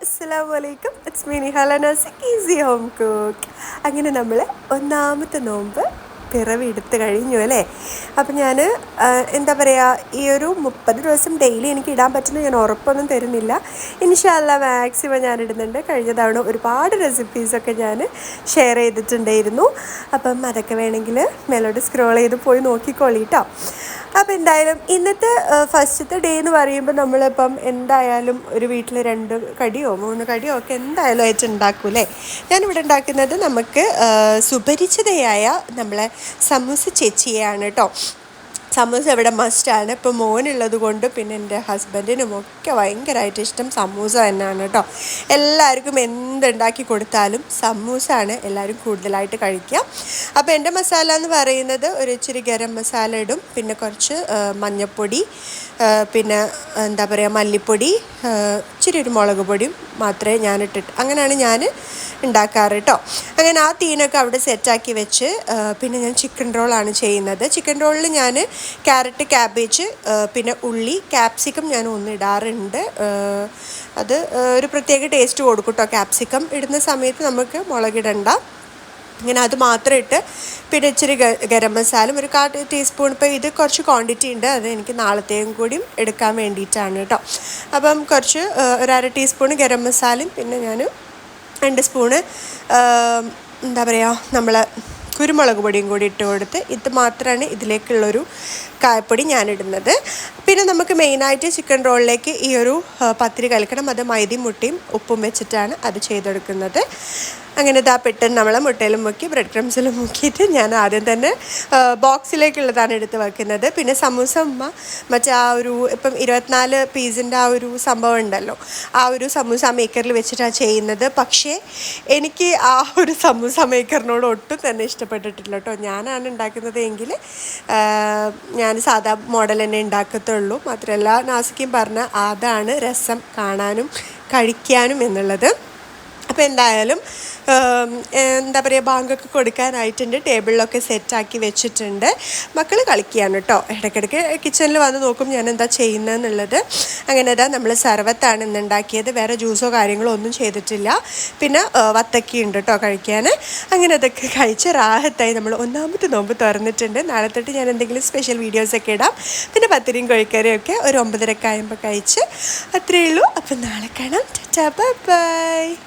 അസ്സാം വലൈക്കും ഇറ്റ്സ് മീനി ഹലനാസിക് ഈസി ഹോം കുക്ക് അങ്ങനെ നമ്മൾ ഒന്നാമത്തെ നോമ്പ് പിറവി എടുത്ത് കഴിഞ്ഞു അല്ലേ? അപ്പം ഞാൻ എന്താ പറയുക ഈ ഒരു മുപ്പത് ദിവസം ഡെയിലി എനിക്ക് ഇടാൻ പറ്റുന്ന ഞാൻ ഉറപ്പൊന്നും തരുന്നില്ല. ഇൻഷാല്ല മാക്സിമം ഞാൻ ഇടുന്നുണ്ട്. കഴിഞ്ഞ തവണ ഒരുപാട് റെസിപ്പീസൊക്കെ ഞാൻ ഷെയർ ചെയ്തിട്ടുണ്ടായിരുന്നു. അപ്പം അതൊക്കെ വേണമെങ്കിൽ മേലോട്ട് സ്ക്രോൾ ചെയ്ത് പോയി നോക്കിക്കോളി കേട്ടോ അപ്പോൾ എന്തായാലും ഇന്നത്തെ ഫസ്റ്റത്തെ ഡേ എന്ന് പറയുമ്പോൾ നമ്മളിപ്പം എന്തായാലും ഒരു വീട്ടിൽ രണ്ട് കടിയോ മൂന്ന് കടിയോ ഒക്കെ എന്തായാലും ആയിട്ട് ഉണ്ടാക്കൂലേ ഞാനിവിടെ ഉണ്ടാക്കുന്നത് നമുക്ക് സുപരിചിതയായ നമ്മളെ സമൂസ ചേച്ചിയാണ് കേട്ടോ. സമൂസ ഇവിടെ മസ്റ്റാണ് ഇപ്പോൾ മോനുള്ളത് കൊണ്ട് പിന്നെ എന്റെ ഹസ്ബൻഡിനും ഒക്കെ ഭയങ്കരമായിട്ട് ഇഷ്ടം സമൂസ തന്നെയാണ് കേട്ടോ. എല്ലാവർക്കും എന്തുണ്ടാക്കി കൊടുത്താലും സമൂസ ആണ് എല്ലാവരും കൂടുതലായിട്ട് കഴിക്കുക. അപ്പോൾ എന്റെ മസാല എന്ന് പറയുന്നത് ഒരു ഇച്ചിരി ഗരം മസാല ഇടും. പിന്നെ കുറച്ച് മഞ്ഞൾപ്പൊടി പിന്നെ എന്താ പറയുക മല്ലിപ്പൊടി ഇച്ചിരി ഒരു മുളക് പൊടിയും മാത്രമേ ഞാൻ ഇട്ടിട്ട് അങ്ങനെയാണ് ഞാൻ ഉണ്ടാക്കാറ് കേട്ടോ അങ്ങനെ ആ തീനൊക്കെ അവിടെ സെറ്റാക്കി വെച്ച് പിന്നെ ഞാൻ ചിക്കൻ റോളാണ് ചെയ്യുന്നത്. ചിക്കൻ റോളിൽ ഞാൻ ക്യാരറ്റ് ക്യാബേജ് പിന്നെ ഉള്ളി ക്യാപ്സിക്കം ഞാൻ ഒന്ന് ഇടാറുണ്ട്. അത് ഒരു പ്രത്യേക ടേസ്റ്റ് കൊടുക്കും കേട്ടോ ക്യാപ്സിക്കം. ഇടുന്ന സമയത്ത് നമുക്ക് മുളകിടണ്ട. ഇങ്ങനെ അത് മാത്രം ഇട്ട് പിന്നെ ഇച്ചിരി ഗരം മസാലയും ഒരു കാ ടീസ്പൂൺ ഇപ്പോൾ ഇത് കുറച്ച് ക്വാണ്ടിറ്റി ഉണ്ട്. അത് എനിക്ക് നാളത്തെയും കൂടിയും എടുക്കാൻ വേണ്ടിയിട്ടാണ് കേട്ടോ അപ്പം കുറച്ച് ഒരു അര ടീസ്പൂൺ ഗരം മസാലയും പിന്നെ ഞാൻ രണ്ട് സ്പൂണ് എന്താ പറയുക നമ്മൾ കുരുമുളക് പൊടിയും കൂടി ഇട്ട് കൊടുത്ത് ഇത് മാത്രമാണ് ഇതിലേക്കുള്ളൊരു കായപ്പൊടി ഞാനിടുന്നത്. പിന്നെ നമുക്ക് മെയിനായിട്ട് ചിക്കൻ റോളിലേക്ക് ഈ ഒരു പത്തിരി കലക്കണം. അത് മൈദയും മുട്ടയും ഉപ്പും വെച്ചിട്ടാണ് അത് ചെയ്തെടുക്കുന്നത്. അങ്ങനെ ഇതാ പെട്ടെന്ന് നമ്മൾ മുട്ടയിലും മുക്കി ബ്രെഡ് ക്രംസിലും മുക്കിയിട്ട് ഞാൻ ആദ്യം തന്നെ ആ, ബോക്സിലേക്കുള്ളതാണ് എടുത്ത് വെക്കുന്നത്. പിന്നെ സമൂസ ഉമ്മ മറ്റേ ആ ഒരു ഇപ്പം ഇരുപത്തിനാല് പീസിന്റെ ആ ഒരു സംഭവം ഉണ്ടല്ലോ. ആ ഒരു സമൂസ മേക്കറിൽ വെച്ചിട്ടാണ് ചെയ്യുന്നത്. പക്ഷേ എനിക്ക് ആ ഒരു സമൂസ മേക്കറിനോട് ഒട്ടും തന്നെ ഇഷ്ടപ്പെട്ടിട്ടില്ല കേട്ടോ. ഞാനാണ് ഉണ്ടാക്കുന്നത് എങ്കിൽ ഞാൻ സാധാ മോഡൽ തന്നെ ഉണ്ടാക്കത്തുള്ളൂ. മാത്രമല്ല നാസിക്കും പറഞ്ഞ അതാണ് രസം കാണാനും കഴിക്കാനും എന്നുള്ളത്. അപ്പോൾ എന്തായാലും എന്താ പറയുക ബാങ്കൊക്കെ കൊടുക്കാനായിട്ടുണ്ട് ടേബിളിലൊക്കെ സെറ്റാക്കി വെച്ചിട്ടുണ്ട്. മക്കൾ കളിക്കുകയാണ് കേട്ടോ. ഇടയ്ക്കിടയ്ക്ക് കിച്ചണിൽ വന്ന് നോക്കും ഞാൻ എന്താ ചെയ്യുന്നതെന്നുള്ളത് അങ്ങനെ ഇതാ നമ്മൾ സർവത്താണ് ഇന്ന് ഉണ്ടാക്കിയത്. വേറെ ജ്യൂസോ കാര്യങ്ങളോ ഒന്നും ചെയ്തിട്ടില്ല. പിന്നെ വത്തക്ക ഉണ്ട് കേട്ടോ കഴിക്കാൻ അങ്ങനെ അതൊക്കെ കഴിച്ച് റാഹത്തായി നമ്മൾ ഒന്നാമത്തെ നോമ്പ് തുറന്നിട്ടുണ്ട്. നാളെ തൊട്ട് ഞാൻ എന്തെങ്കിലും സ്പെഷ്യൽ വീഡിയോസൊക്കെ ഇടാം. പിന്നെ പത്തിരിയും കോഴിക്കറിയും ഒക്കെ ഒരു ഒമ്പതരക്കായുമ്പോൾ കഴിച്ച്. അത്രയേ ഉള്ളൂ. അപ്പം നാളെ കാണാം. ബൈ.